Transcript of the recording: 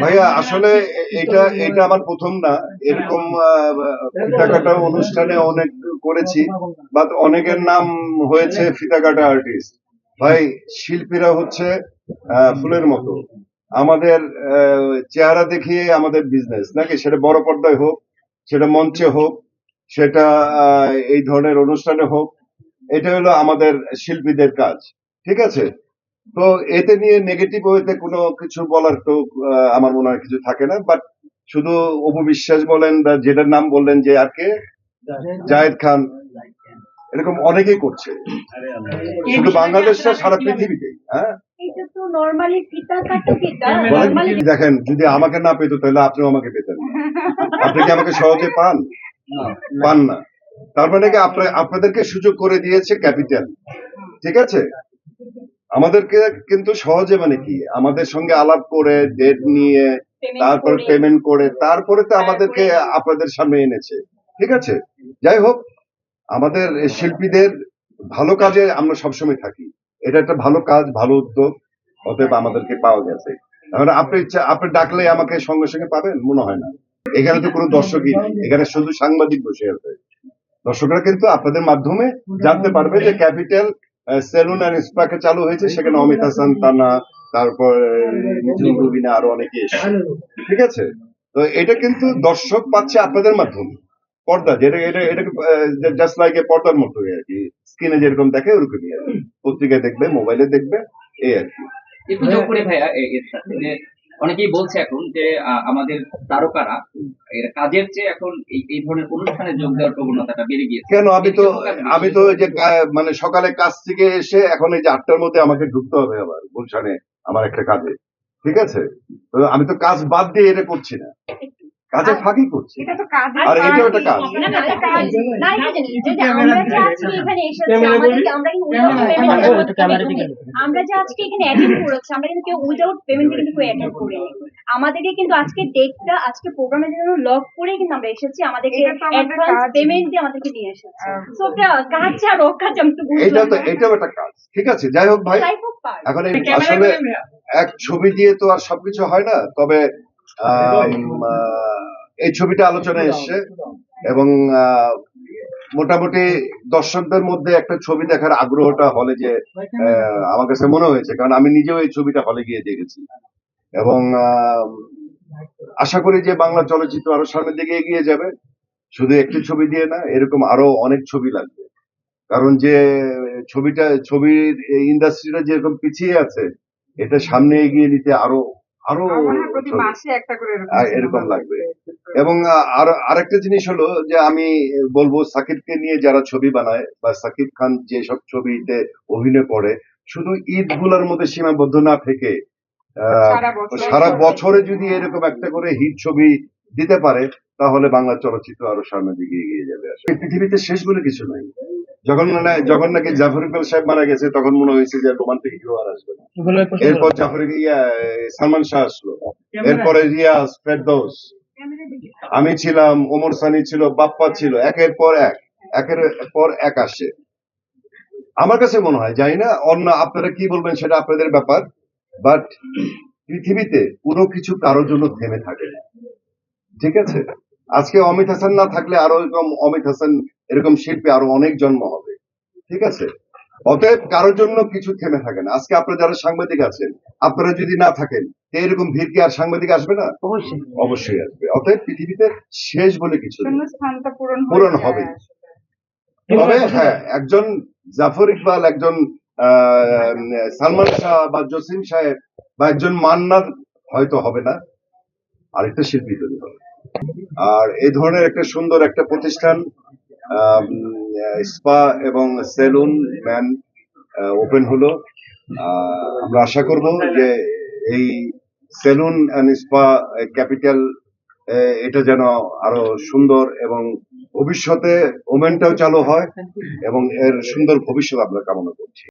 ভাইয়া আসলে এটা এটা আমার প্রথম না। এরকম ফিতা কাটা অনুষ্ঠানে অনেক করেছি বা অনেকের নাম হয়েছে ফিতা কাটা আর্টিস্ট ভাই শিল্পীরা হচ্ছে ফুলের মতো। আমাদের চেহারা দেখিয়ে আমাদের বিজনেস নাকি? সেটা বড় পর্দায় হোক সেটা মঞ্চে হোক সেটা এই ধরনের অনুষ্ঠানে হোক এটা হলো আমাদের শিল্পীদের কাজ। ঠিক আছে? তো এতে নিয়ে নেগেটিভ ওয়েতে কোনো কিছু বলার তো আমার মনে হয় কিছু থাকে না বাট শুধু অপবিশ্বাস বলেন বা যেটার নাম বললেন যে আর কে? জায়েদ খান। এরকম অনেকেই করছে। শুধু বাংলাদেশটা সারা পৃথিবীতে হ্যাঁ? এটা তো নরমালি ফিতা কাটো ফিতা বলেন নরমালি কি দেখেন যদি আমাকে না পেতো তাহলে আপনিও আমাকে পেতেন। আপনি কি আমাকে সহজে পান? পান না। তার মানে কি আপনাদেরকে সুযোগ করে দিয়েছে ক্যাপিটাল। ঠিক আছে? আমাদেরকে কিন্তু সহজে মানে কি? আমাদের সঙ্গে আলাপ করে ডেট নিয়ে তারপর পেমেন্ট করে তারপরে তো আমাদেরকে আপনাদের সামনে এনেছে। ঠিক আছে? যাই হোক আমাদের শিল্পীদের ভালো কাজে আমরা সবসময় থাকি। এটা একটা ভালো কাজ ভালো উদ্যোগ। অতএব আমাদেরকে পাওয়া গেছে। এখন আপনি ইচ্ছা- আপনি ডাকলে আমাকে সঙ্গে সঙ্গে পাবেন? মনে হয় না। এখানে তো কোনো দর্শকই নেই। এখানে শুধু সাংবাদিক বসে আছে। দর্শকরা কিন্তু আপনাদের মাধ্যমে জানতে পারবে যে ক্যাপিটাল সেলুন আর স্পাকে চালু হয়েছে, সেখানে অমিতা হাসান, তানা, তারপর মিঠুন রুবিনা আরও অনেকে ঠিক আছে? তো এটা কিন্তু দর্শক পাচ্ছে আপনাদের মাধ্যমে। পর্দা, যেটা, এটা এটা জাস্ট লাইক এ পর্দার মতো আর কি। স্ক্রিনে যেরকম দেখে, ওরকমই আর পত্রিকায় দেখবে, মোবাইলে দেখবে, এই আর কি। একটু যোগ করে ভাইয়া এর সাথে অনেকেই বলছে এখন যে আমাদের তারকারা এর কাজের চেয়ে এখন এই এই ধরনের অনুষ্ঠানে যোগ দেওয়ার প্রবণতাটা বেড়ে গিয়েছে। কেন? আমি তো আমি তো এই যে মানে সকালে কাজ থেকে এসে এখন এই যে আটটার মধ্যে আমাকে ঢুকতে হবে আবার গুলশানে আমার একটা কাজে। ঠিক আছে? আমি তো কাজ বাদ দিয়ে এটা করছি না। কাজে ফাঁকি করছি। এটা তো কাজ আর এটাও একটা কাজ। আমরা যে আজকে এখানে অ্যাটেন্ড করেছি আমরা কিন্তু কেউ উইদাউট পেমেন্ট কিন্তু কেউ অ্যাটেন্ড করিনি। আমাদেরকে কিন্তু আজকে ডেটটা আজকে প্রোগ্রামের জন্য লক করে কিন্তু আমরা এসেছি আমাদেরকে অ্যাডভান্স পেমেন্ট দিয়ে আমাদেরকে নিয়ে এসেছে। সো এটা কাজ আর অকাজ আমি তো এটা তো এটাও একটা কাজ। ঠিক আছে যাই হোক ভাই. এখন এই আসলে এক ছবি দিয়ে তো আর সবকিছু হয় না তবে এই ছবিটা আলোচনায় এসছে এবং মোটামুটি দর্শকদের মধ্যে একটা ছবি দেখার আগ্রহটা হলে যে আমার কাছে মনে হয়েছে, কারণ আমি নিজেও এই ছবিটা হলে গিয়ে দেখেছি। এবং আশা করি যে বাংলা চলচ্চিত্র আরও সামনের দিকে এগিয়ে যাবে। শুধু একটি ছবি দিয়ে না, এরকম আরও অনেক ছবি লাগবে। কারণ যে ছবিটা, ছবির ইন্ডাস্ট্রিটা যেরকম পিছিয়ে আছে, এটা সামনে এগিয়ে নিতে আরও আরও হয় এরকম লাগবে। এবং আর আরেকটা জিনিস হলো যে আমি বলব সাকিবকে নিয়ে যারা ছবি বানায় বা সাকিব খান যেসব ছবিতে অভিনয় করে শুধু ঈদগুলার মধ্যে সীমাবদ্ধ না থেকে আহ, সারা বছরে যদি এরকম একটা করে হিট ছবি দিতে পারে তাহলে বাংলা চলচ্চিত্র আরও সামনের দিকে এগিয়ে যাবে। পৃথিবীতে শেষ বলে কিছু নাই। যখন মানে যখন নাকি জাফর ইকবাল সাহেব মারা গেছে তখন মনে হয়েছে যে রোমান্টিক হিরো আর আসবে এরপর জাফর ইয়া সালমান শাহ আসলো। এরপরে রিয়াজ ফেরদৌস। আমি ছিলাম ওমর সানি ছিল বাপ্পা ছিল একের পর এক একের পর এক আসে। আমার কাছে মনে হয় জানি না অন্য আপনারা কি বলবেন সেটা আপনাদের ব্যাপার বাট পৃথিবীতে কোনো কিছু কারোর জন্য থেমে থাকে না। ঠিক আছে? আজকে অমিত হাসান না থাকলে আরও এরকম অমিত হাসান এরকম শিল্পী আরও অনেক জন্ম হবে। ঠিক আছে? অতএব কারোর জন্য কিছু থেমে থাকে না। আজকে আপনারা যারা সাংবাদিক আছেন আপনারা যদি না থাকেন এরকম ভিড় কি আর সাংবাদিক আসবে না? অবশ্যই। অবশ্যই আসবে। অতএব পৃথিবীতে শেষ বলে কিছু পূরণ। হবে। তবে হ্যাঁ একজন জাফর ইকবাল একজন আহ, সালমান শাহ বা জসিম সাহেব বা একজন মান্নার হয়তো হবে না। আরেকটা শিল্পী তৈরি হবে। আর এই ধরনের একটা সুন্দর একটা প্রতিষ্ঠান স্পা এবং সেলুন ম্যান ওপেন হলো। আমরা আশা করব যে এই সেলুন অ্যান্ড স্পা ক্যাপিটাল এটা যেন আরও সুন্দর এবং ভবিষ্যতে ওমেনটাও চালু হয় এবং এর সুন্দর ভবিষ্যৎ আমরা কামনা করছি।